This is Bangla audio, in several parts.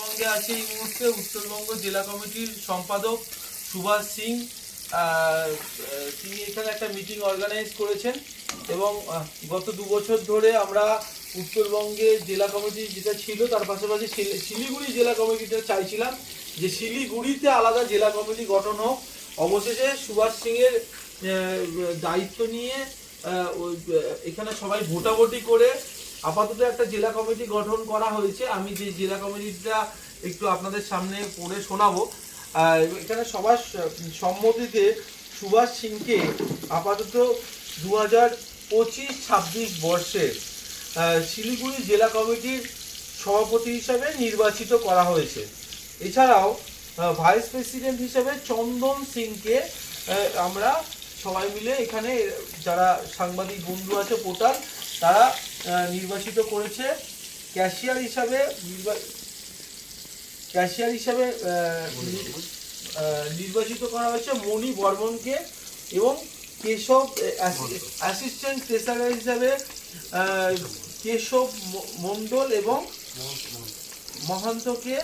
সঙ্গে আছে এই মুহূর্তে উত্তরবঙ্গ জেলা কমিটির সম্পাদক সুভাষ সিং। তিনি এখানে একটা মিটিং অর্গানাইজ করেছেন এবং গত দু বছর ধরে আমরা উত্তরবঙ্গে জেলা কমিটি যেটা ছিল, তার পাশাপাশি শিলিগুড়ি জেলা কমিটিটা চাইছিলাম যে শিলিগুড়িতে আলাদা জেলা কমিটি গঠন হোক। অবশেষে সুভাষ সিংয়ের দায়িত্ব নিয়ে এখানে সবাই ভোটাভুটি করে আপাতত একটা জেলা কমিটি গঠন করা হয়েছে। আমি যে জেলা কমিটিটা একটু আপনাদের সামনে পড়ে শোনাবো। এখানে সবার সম্মতিতে সুভাষ সিংকে আপাতত দু হাজার পঁচিশ ছাব্বিশ বর্ষে শিলিগুড়ি জেলা কমিটির সভাপতি হিসাবে নির্বাচিত করা হয়েছে। এছাড়াও ভাইস প্রেসিডেন্ট হিসেবে চন্দন সিংকে আমরা সবাই মিলে এখানে যারা সাংবাদিক বন্ধু আছে, পোর্টাল, তারা নির্বাচিত করেছে ক্যাশিয়ার হিসাবে ক্যাশিয়ার হিসাবে নির্বাচিত করা হয়েছে মণি বর্মনকে এবং কেশব অ্যাসিস্ট্যান্ট ট্রেসারার হিসাবে কেশব মণ্ডল এবং মহান্তকে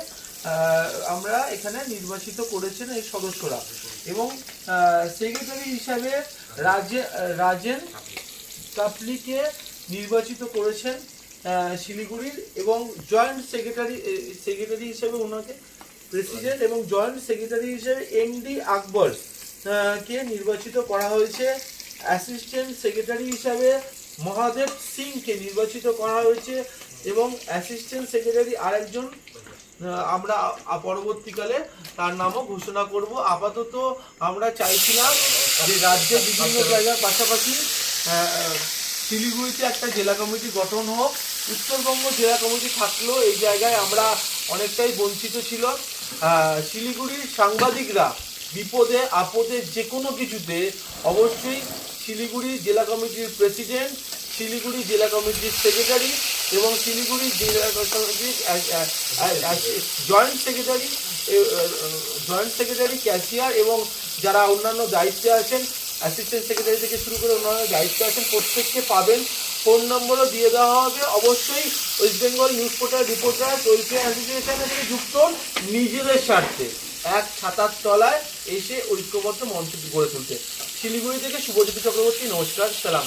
আমরা এখানে নির্বাচিত করেছেন এই সদস্যরা। এবং সেক্রেটারি হিসাবে রাজে রাজেন কাপলিকে নির্বাচিত করেছেন শিলিগুড়ির এবং জয়েন্ট সেক্রেটারি সেক্রেটারি হিসেবে ওনাকে প্রেসিডেন্ট এবং জয়েন্ট সেক্রেটারি হিসেবে এমডি আকবর কে নির্বাচিত করা হয়েছে। অ্যাসিস্ট্যান্ট সেক্রেটারি হিসাবে মহাদেব সিংকে নির্বাচিত করা হয়েছে এবং অ্যাসিস্ট্যান্ট সেক্রেটারি আরেকজন আমরা পরবর্তীকালে তার নামও ঘোষণা করব। আপাতত আমরা চাইছিলাম যে রাজ্যের বিভিন্ন জায়গার পাশাপাশি শিলিগুড়িতে একটা জেলা কমিটি গঠন হোক, উত্তরবঙ্গ জেলা কমিটি থাকলেও এই জায়গায় আমরা অনেকটাই বঞ্চিত ছিল। শিলিগুড়ির সাংবাদিকরা বিপদে, আপদে যে কোনো কিছুতে অবশ্যই শিলিগুড়ি জেলা কমিটির প্রেসিডেন্ট, শিলিগুড়ি জেলা কমিটির সেক্রেটারি এবং শিলিগুড়ি জেলা কমিটির joint secretary joint secretary cashier এবং যারা অন্যান্য দায়িত্বে আছেন অ্যাসিস্ট্যান্ট সেক্রেটারি থেকে শুরু করে অন্যান্য দায়িত্ব আছেন, প্রত্যেককে পাবেন। ফোন নম্বরও দিয়ে দেওয়া হবে। অবশ্যই West Bengal news portal reporter welfare অ্যাসোসিয়েশনের থেকে যুক্ত নিজেদের স্বার্থে। এক ছাতার তলায় এসে ঐক্যবদ্ধ মঞ্চটি গড়ে তুলতে। শিলিগুড়ি থেকে শুভজ্যোতি চক্রবর্তী, নমস্কার, সালাম।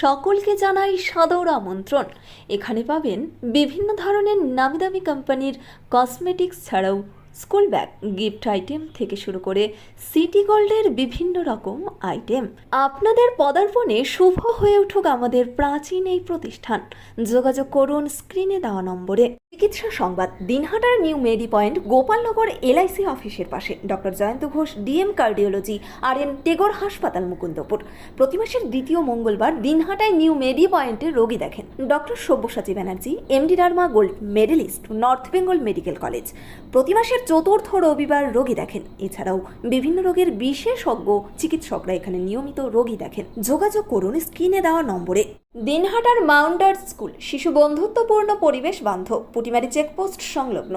সকলকে জানাই সাদর আমন্ত্রণ। এখানে পাবেন বিভিন্ন ধরনের নামি দামি কোম্পানির কসমেটিক্স ছাড়াও স্কুল ব্যাগ, গিফট আইটেম থেকে শুরু করে সিটি গোল্ডের বিভিন্ন রকম আইটেম। আপনাদের পদার্পণে শুভ হয়ে উঠুক আমাদের প্রাচীন এই প্রতিষ্ঠান। যোগাযোগ করুন স্ক্রিনে দেওয়া নম্বরে। চিকিৎসা সংবাদ, দিনহাটার New Medi Point, Gopalnagar LIC অফিসের পাশে। Doctor Jayanta Ghosh, DM cardiology R N Tagore হাসপাতাল, মুকুন্দপুর। প্রতি মাসের দ্বিতীয় মঙ্গলবার দিনহাটায় নিউ মেডি পয়েন্টে রোগী দেখেন। Doctor Sabyasachi Banerjee, MD derma gold medallist, North Bengal medical college. প্রতি মাসের চতুর্থ রবিবার রোগী দেখেন। এছাড়াও বিভিন্ন রোগের বিশেষজ্ঞ চিকিৎসকরা এখানে নিয়মিত রোগী দেখেন। যোগাযোগ করুন স্ক্রিনে দেওয়া নম্বরে। দিনহাটার মাউন্টার স্কুল, শিশু বন্ধুত্বপূর্ণ পরিবেশ বান্ধব, পুটিমারি চেকপোস্ট সংলগ্ন।